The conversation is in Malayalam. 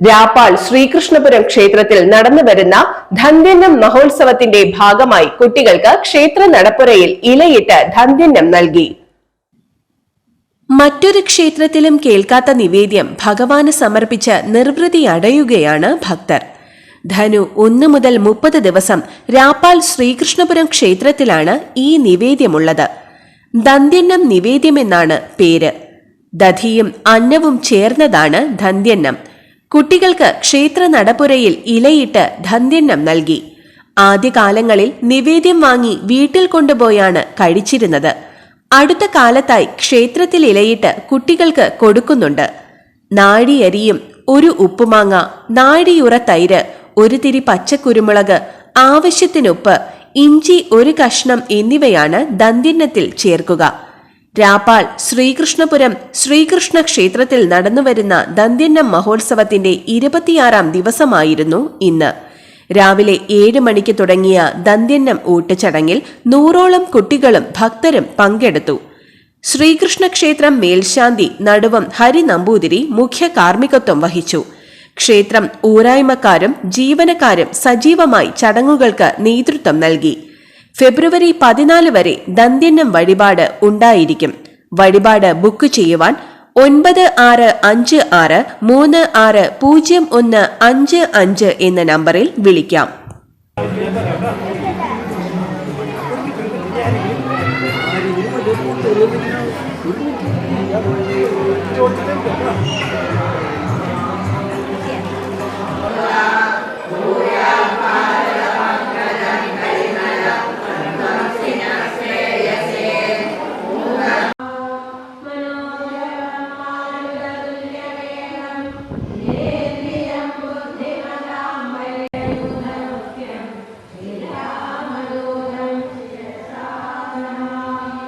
രാപ്പാൾ ശ്രീകൃഷ്ണപുരം ക്ഷേത്രത്തിൽ നടന്നു വരുന്ന ധന്യന്നം മഹോത്സവത്തിന്റെ ഭാഗമായി കുട്ടികൾക്ക് ക്ഷേത്ര നടപ്പുരയിൽ ഇലയിട്ട് ധന്യന്നം നൽകി. മറ്റൊരു ക്ഷേത്രത്തിലും കേൾക്കാത്ത നിവേദ്യം ഭഗവാന് സമർപ്പിച്ച് നിർവൃതി അടയുകയാണ് ഭക്തർ. ധനു ഒന്ന് മുതൽ മുപ്പത് ദിവസം രാപ്പാൽ ശ്രീകൃഷ്ണപുരം ക്ഷേത്രത്തിലാണ് ഈ നിവേദ്യമുള്ളത്. ദന്ത്യന്നം നിവേദ്യമെന്നാണ് പേര്. ദധിയും അന്നവും ചേർന്നതാണ് ധന്യന്നം കുട്ടികൾക്ക് ക്ഷേത്ര നടപ്പുരയിൽ ഇലയിട്ട് ധന്യന്നം നൽകി. ആദ്യകാലങ്ങളിൽ നിവേദ്യം വാങ്ങി വീട്ടിൽ കൊണ്ടുപോയാണ് കഴിച്ചിരുന്നത്. അടുത്ത കാലത്തായി ക്ഷേത്രത്തിൽ ഇലയിട്ട് കുട്ടികൾക്ക് കൊടുക്കുന്നുണ്ട്. നാഴിയരിയും ഒരു ഉപ്പുമാങ്ങ നാഴിയുറ തൈര് ഒരു തിരി പച്ചക്കുരുമുളക് ആവശ്യത്തിനുപ്പ് ഇഞ്ചി ഒരു കഷ്ണം എന്നിവയാണ് ദന്തിന്നത്തിൽ ചേർക്കുക. രാപ്പാൾ ശ്രീകൃഷ്ണപുരം ശ്രീകൃഷ്ണ ക്ഷേത്രത്തിൽ നടന്നുവരുന്ന ദന്ത്യന്നം മഹോത്സവത്തിന്റെ ഇരുപത്തിയാറാം ദിവസമായിരുന്നു ഇന്ന്. രാവിലെ ഏഴ് മണിക്ക് തുടങ്ങിയ ദന്ത്യന്നം ഊട്ടുചടങ്ങിൽ നൂറോളം കുട്ടികളും ഭക്തരും പങ്കെടുത്തു. ശ്രീകൃഷ്ണ ക്ഷേത്രം മേൽശാന്തി നടുവം ഹരി നമ്പൂതിരി മുഖ്യ കാർമ്മികത്വം വഹിച്ചു. ക്ഷേത്രം ഊരായ്മക്കാരും ജീവനക്കാരും സജീവമായി ചടങ്ങുകൾക്ക് നേതൃത്വം നൽകി. ഫെബ്രുവരി പതിനാല് വരെ ദന്തിന്നം വഴിപാട് ഉണ്ടായിരിക്കും. വഴിപാട് ബുക്ക് ചെയ്യുവാൻ ഒൻപത് ആറ് അഞ്ച് ആറ് മൂന്ന് ആറ് പൂജ്യം ഒന്ന് അഞ്ച് അഞ്ച് എന്ന നമ്പറിൽ വിളിക്കാം.